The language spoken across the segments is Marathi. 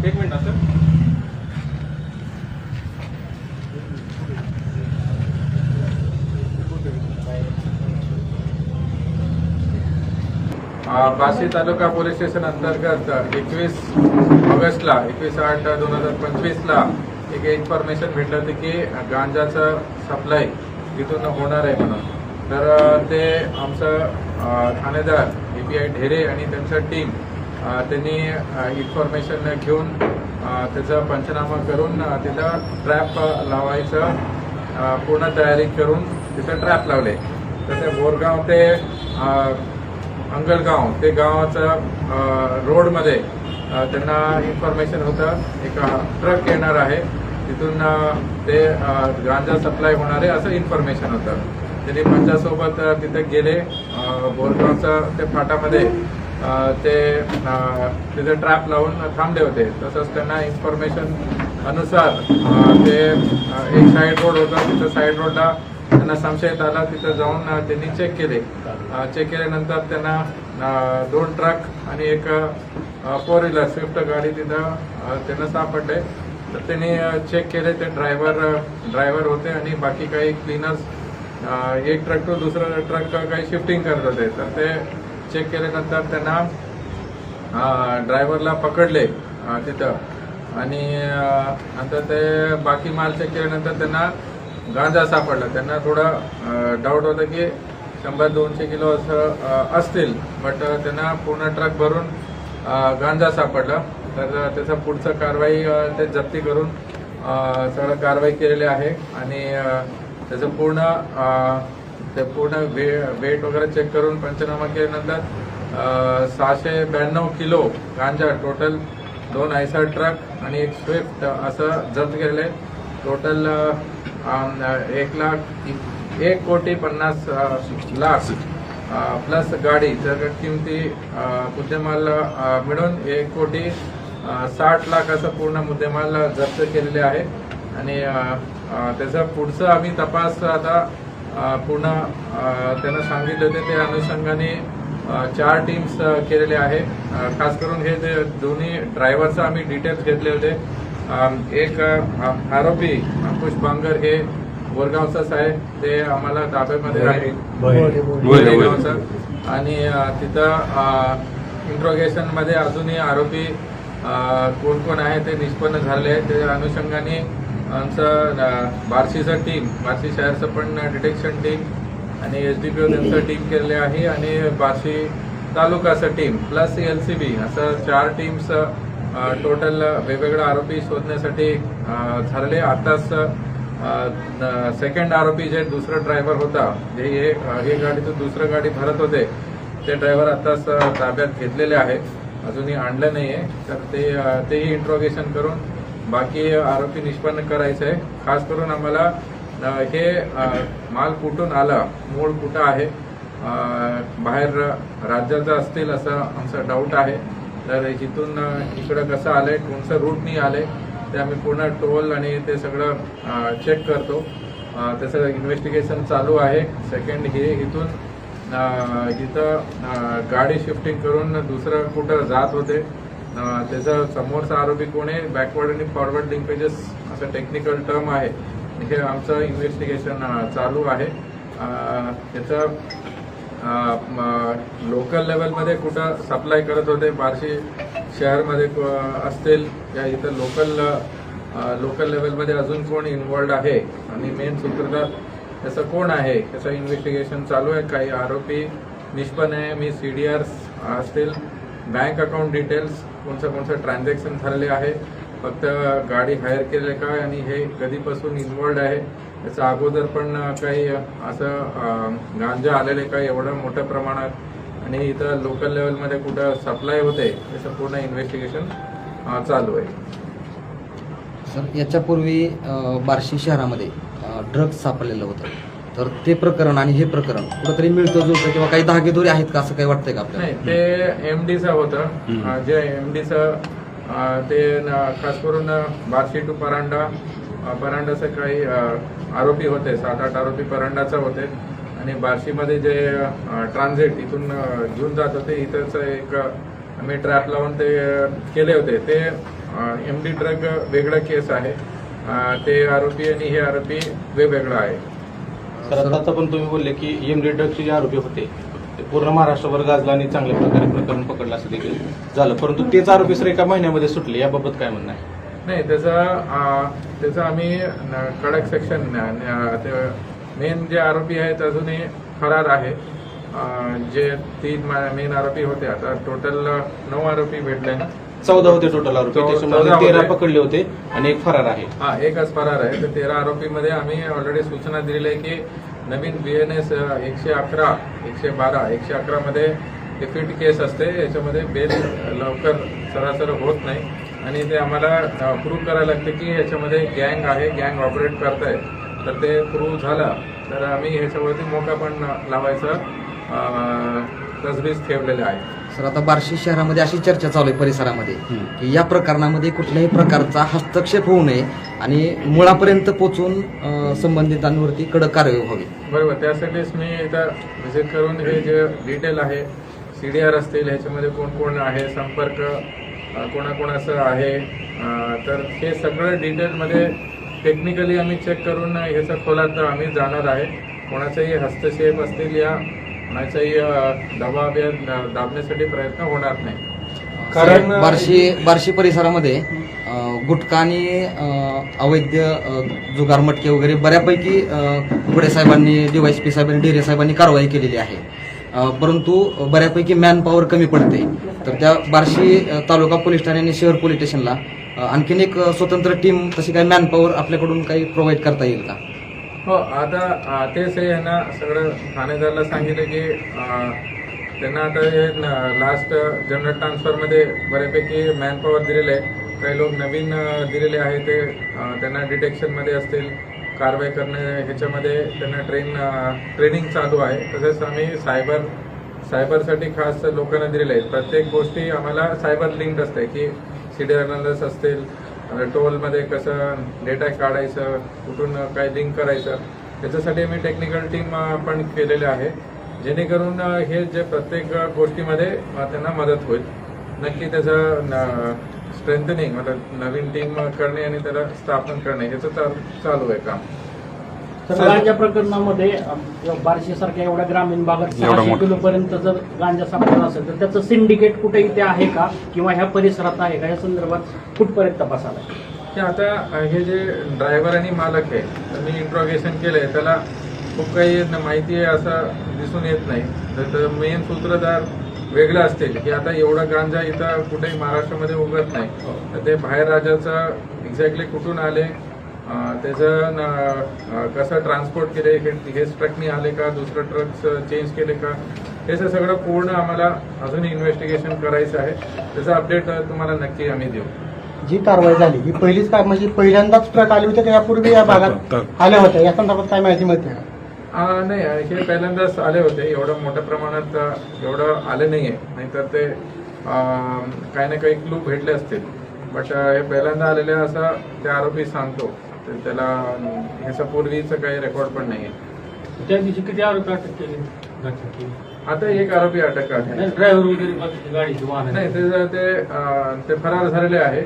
एक मिनिट असं बार्शी तालुका पोलीस स्टेशन अंतर्गत एकवीस ऑगस्टला एकवीस आठ दोन हजार पंचवीसला एक इन्फॉर्मेशन भेटलं होतं की गांजाचं सप्लाय तिथून होणार आहे म्हणून. तर ते आमचं ठाणेदार ए पी आय ढेरे आणि त्यांचं टीम त्यांनी इन्फॉर्मेशन घेऊन त्याचा पंचनामा करून तिथं ट्रॅप लावायचं पूर्ण तयारी करून तिथं ट्रॅप लावले. तर ते बोरगाव ते अंगलगाव ते गावाचं रोडमध्ये त्यांना इन्फॉर्मेशन होतं एक ट्रक येणार आहे. तिथून ते गांजा सप्लाय होणार आहे असं इन्फॉर्मेशन होतं. त्यांनी पंचासोबत तिथे गेले. बोरगावचं ते फाटामध्ये ते तिथे ट्रॅप लावून थांबले होते. तसंच त्यांना इन्फॉर्मेशन अनुसार ते एक साईड रोड होता. तिथं साईड रोडला त्यांना संशयित आला तिथं जाऊन त्यांनी चेक केले. चेक केल्यानंतर त्यांना दोन ट्रक आणि एक फोर व्हीलर स्विफ्ट गाडी तिथं त्यांना सापडले. तर त्यांनी चेक केले ते ड्रायव्हर ड्रायव्हर होते आणि बाकी काही क्लिनर्स एक ट्रक टू दुसरं ट्रक काही शिफ्टिंग करत होते. तर ते चेक केल्यानंतर त्यांना ड्रायव्हरला पकडले तिथं. आणि नंतर ते बाकी माल चेक केल्यानंतर त्यांना गांजा सापडला. त्यांना थोडं डाऊट होतं की शंभर दोनशे किलो असं असतील. बट त्यांना पूर्ण ट्रक भरून गांजा सापडला. तर त्याचा पुढचं कारवाई ते जप्ती करून सगळं कारवाई केलेली आहे. आणि त्याचं पूर्ण ते पूर्ण वे वेट वगैरे चेक करून पंचनामा केल्यानंतर सहाशे ब्याण्णव किलो गांजा टोटल दोन आयसर ट्रक आणि एक स्विफ्ट असं जप्त केलेलं आहे. टोटल एक लाख एक कोटी पन्नास लाख प्लस गाडी तर किमती मुद्देमाल मिळून एक कोटी साठ लाख असं पूर्ण मुद्देमाल जप्त केलेले आहे. आणि त्याचा पुढचं आम्ही तपास आता पूर्ण त्यांना सांगितले होते त्या अनुषंगाने चार टीम्स केलेले आहे. खास करून हे दोन्ही ड्रायव्हरचं आम्ही डिटेल्स घेतले होते. एक आरोपी अंकुश बांगर हे बोरगावचाच आहे ते आम्हाला ताब्यामध्ये. आणि तिथं इंट्रोगेशनमध्ये अजूनही आरोपी कोण कोण आहे ते निष्पन्न झाले आहे त्या अनुषंगाने आमचं बार्शीचं टीम बार्शी शहरचं पण डिटेक्शन टीम आणि एस डी पी ओ त्यांचं टीम केलेले आहे आणि Barshi तालुकाचं team plus L C B असं चार टीम्स टोटल वेगवेगळे आरोपी शोधण्यासाठी अ, झालेले. आताच सेकंड आरोपी जे दुसरं ड्रायव्हर होता जे हे हे गाडीतून दुसरं गाडी भरत होते ते ड्रायव्हर आताच ताब्यात घेतलेले आहे. अजूनही आणलं नाहीये. तर ते तेही इंट्रोगेशन करून बाकी आरोपी निष्पन्न करायचं आहे. खास करून आम्हाला हे माल कुठून आला मूळ कुठं आहे बाहेर राज्याचं असतील असं आमचा डाऊट आहे. तर इथून इकडं कसं आलंय कोणचं रूटनी आलंय ते आम्ही पूर्ण टोल आणि ते सगळं चेक करतो. त्याचं इन्व्हेस्टिगेशन चालू आहे. सेकंड हे इथून जिथं इथं गाडी शिफ्टिंग करून दुसरं कुठं जात होते. त्याचं त्याचा समोरचा आरोपी कोण आहे? बॅकवर्ड आणि फॉरवर्ड लिंकेजेस असं टेक्निकल टर्म आहे. हे आमचं इन्व्हेस्टिगेशन चालू आहे. त्याचं लोकल लेवलमध्ये कुठं सप्लाय करत होते बार्शी शहरमध्ये असतील या इथं लोकल लोकल लेवलमध्ये अजून कोण इन्वॉल्ड आहे? आणि मेन सूत्रधार त्याचं कोण आहे? त्याचं इन्व्हेस्टिगेशन चालू आहे. काही आरोपी निष्पन्न आहे. मी सी डी आर असतील. बँक अकाउंट डिटेल्स कोणतं कोणतं ट्रान्झॅक्शन ठरले आहे. फक्त गाडी हायर केले काय आणि हे कधीपासून इन्वॉल्ड आहे? याचं अगोदर पण काही असं गांजा आलेले काय एवढं मोठ्या प्रमाणात आणि इथं लोकल लेवलमध्ये कुठं सप्लाय होते याचं पूर्ण इन्व्हेस्टिगेशन चालू आहे. सर याच्यापूर्वी बार्शी शहरामध्ये ड्रग्ज सापडलेलं होतं. तर ते प्रकरण आणि हे प्रकरण कुठंतरी मिळतं जुळतं किंवा काही धागेदोरी आहेत का असं काही वाटतंय का नाही आपल्याला ते एम डीचं होतं. जे एम डीचं ते खास करून बार्शी टू परांडा परांडाचे काही आरोपी होते सात आठ आरोपी परांडाचे होते. आणि बार्शीमध्ये जे ट्रान्झिट इथून घेऊन जात होते इथंच एक आम्ही ट्रॅप लावून ते केले होते. ते एम डी ड्रग वेगळा केस आहे. ते आरोपी आणि हे आरोपी वेगवेगळं आहे. तर आता पण तुम्ही बोलले की एम डी ड्रगचे जे आरोपी होते ते पूर्ण महाराष्ट्रभर गाजला आणि चांगल्या प्रकारे प्रकरण पकडलं असं देखील झालं. परंतु तेच आरोपी सर एका महिन्यामध्ये सुटले याबाबत काय म्हणणं आहे? नाही त्याचं त्याचं आम्ही कडक सेक्शन मेन जे आरोपी आहेत अजूनही फरार आहे. जे तीन मेन आरोपी होते आता टोटल नऊ आरोपी भेटले. ना चौदा होते टोटल आरोपी तेरा. पकडले होते आणि एक फरार आहे. हा एकच फरार आहे. तर तेरा आरोपीमध्ये आम्ही ऑलरेडी सूचना दिलेली आहे की नवीन बी एन एस एकशे अकरा एकशे बारा एकशे अकरा मध्ये डिफिट केस असते. याच्यामध्ये बेल लवकर सरासर होत नाही. आणि ते आम्हाला प्रूव्ह करायला लागते की याच्यामध्ये गँग आहे गँग ऑपरेट करताय. तर ते प्रूव्ह झालं. तर आम्ही ह्याच्यावरती मोका पण लावायचं तजवीज ठेवलेलं आहे. सर आता बार्शी शहरामध्ये अशी चर्चा चालू आहे परिसरामध्ये की या प्रकरणामध्ये कुठल्याही प्रकारचा हस्तक्षेप होऊ नये आणि मुळापर्यंत पोचून संबंधितांवरती कडक कारवाई व्हावी. बरोबर. त्यासाठीच मी इथं व्हिजिट करून हे जे डिटेल आहे सी डी आर असतील ह्याच्यामध्ये कोण कोण आहे संपर्क कोणाकोणाचं आहे तर हे सगळं डिटेलमध्ये टेक्निकली आम्ही चेक करून ह्याचा खोलात आम्ही जाणार आहे. कोणाचाही हस्तक्षेप असतील या कोणाचाही दबाव या दाबण्यासाठी प्रयत्न होणार नाही. कारण- बार्शी बार्शी परिसरामध्ये गुटखा आणि अवैध जुगार मटके वगैरे बऱ्यापैकी घोडे साहेबांनी डीवायसपी साहेबांनी ढेरे साहेबांनी कारवाई केलेली आहे. परंतु बऱ्यापैकी मॅन पॉवर कमी पडते. तर त्या बार्शी तालुका पोलीस ठाणे आणि शहर पोलीस स्टेशनला आणखीन एक स्वतंत्र टीम तशी काही मॅनपॉवर आपल्याकडून काही प्रोव्हाइड करता येईल का? हो आता तेच हे यांना सगळं ठाणेदारला सांगितलं की त्यांना आता हे लास्ट जनरल ट्रान्सफरमध्ये बऱ्यापैकी मॅनपॉवर दिलेलं आहे काही लोक नवीन दिलेले आहे ते त्यांना डिटेक्शनमध्ये असतील कारवाई करणे ह्याच्यामध्ये त्यांना ट्रेन ट्रेनिंग चालू आहे. तसेच आम्ही सायबर सायबरसाठी खास लोकांना दिलेल्या आहेत प्रत्येक गोष्टी आम्हाला सायबर लिंक असते की सी डी अनालिस असतील टोलमध्ये कसं डेटा काढायचं कुठून काय लिंक करायचं त्याच्यासाठी आम्ही टेक्निकल टीम पण केलेले आहे. जेणेकरून हे जे प्रत्येक गोष्टीमध्ये त्यांना मदत होईल. नक्की त्याचं स्ट्रेंथनिंग मतलब नवीन टीम करणे आणि त्याला स्थापन करणे ह्याचं चालू आहे काम. तर गांजा प्रकरणामध्ये अं, बार्शीसारख्या एवढ्या ग्रामीण भागात सहाशे किलोपर्यंत जर गांजा सापडला असेल तर त्याचं सिंडिकेट कुठे इथे आहे का? किंवा ह्या परिसरात आहे का? या संदर्भात कुठपर्यंत तपास आला? की आता हे जे ड्रायव्हर आणि मालक आहे मी इंट्रोगेशन केलंय. त्याला खूप काही माहिती आहे असं दिसून येत नाही. तर मेन सूत्रधार वेगळं असतील की आता एवढा गांजा इथं कुठेही महाराष्ट्रामध्ये उगत नाही. तर ते बाहेर राज्याचं एक्झॅक्टली कुठून आले त्याचं कसं ट्रान्सपोर्ट केले हे हेच ट्रकनी आले का? दुसरं ट्रक चेंज केले का? हे असं सगळं पूर्ण आम्हाला अजून इन्व्हेस्टिगेशन करायचं आहे. त्याचं अपडेट तुम्हाला नक्की आम्ही देऊ. जी कारवाई झाली ही पहिलीच काय म्हणजे पहिल्यांदाच ट्रक आली होती का? यापूर्वी या भागात आल्या होत्या. या संदर्भात काय माहिती मिळते? नाही हे पहिल्यांदाच आले होते. एवढं मोठ्या प्रमाणात एवढं आले नाहीये. नाहीतर ते काही ना काही क्लू भेटले असतील. बट हे पहिल्यांदा आलेले असं ते आरोपी सांगतो. तर त्याला ह्याच्या पूर्वीचं काही रेकॉर्ड पण नाहीये. त्या दिवशी किती आरोपी अटक केले? आता एक आरोपी अटक आहे ड्रायव्हर वगैरे गाडीची वाहन. नाही ते फरार झालेले आहे.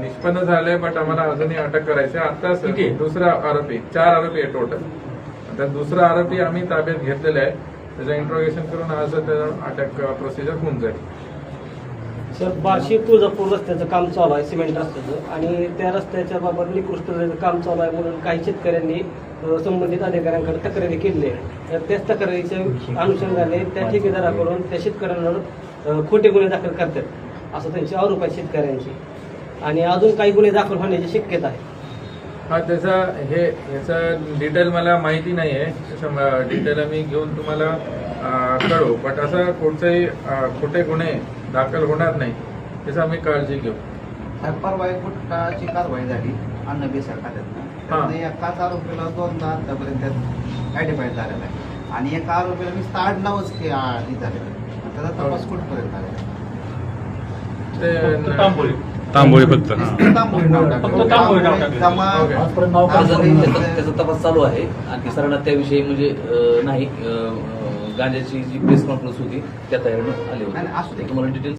निष्पन्न झाले बट आम्हाला अजूनही अटक करायची आताच किती? दुसरा आरोपी चार आरोपी आहे टोटल आता दुसरा आरोपी आम्ही ताब्यात घेतलेला आहे. त्याचं इंट्रोगेशन करून आज त्याचं अटक प्रोसिजर होऊन जाईल. सर बार्शी तुळजापूर रस्त्याचं काम चालू आहे सिमेंट रस्त्याचं. आणि त्या रस्त्याच्या बाबत निकृष्ट काम चालू आहे म्हणून काही शेतकऱ्यांनी संबंधित अधिकाऱ्यांकडे तक्रारी केली आहे. तर त्याच तक्रारीच्या अनुषंगाने त्या ठेकेदाराकडून त्या शेतकऱ्यांवर खोटे गुन्हे दाखल करतात असं त्यांचे आरोप आहे शेतकऱ्यांचे. आणि अजून काही गुन्हे दाखल होण्याची शक्यता आहे. हा त्याचा हे याचा डिटेल मला माहिती नाही आहे. डिटेल आम्ही घेऊन तुम्हाला कळवू. बट असं कुठचंही खोटे गुन्हे दाखल होणार नाही त्याचा आम्ही काळजी घेऊ. परवा एक कारवाई झाली? अन्न बेसर खात्यात एकाच आरोपीला दोनदा आतापर्यंत आयडेफाय झालेला आहे. आणि एका आरोपीला मी साठ नावच आधी झालेला आहे. त्याचा तपास कुठपर्यंत झालेला आहे? तांबोळी. फक्त. त्याचा तपास चालू आहे. आणि सरांना त्याविषयी म्हणजे नाही गांजाची जी प्रेस कॉन्फरन्स होती त्या तयारीनं आले होते. तुम्हाला डिटेल्स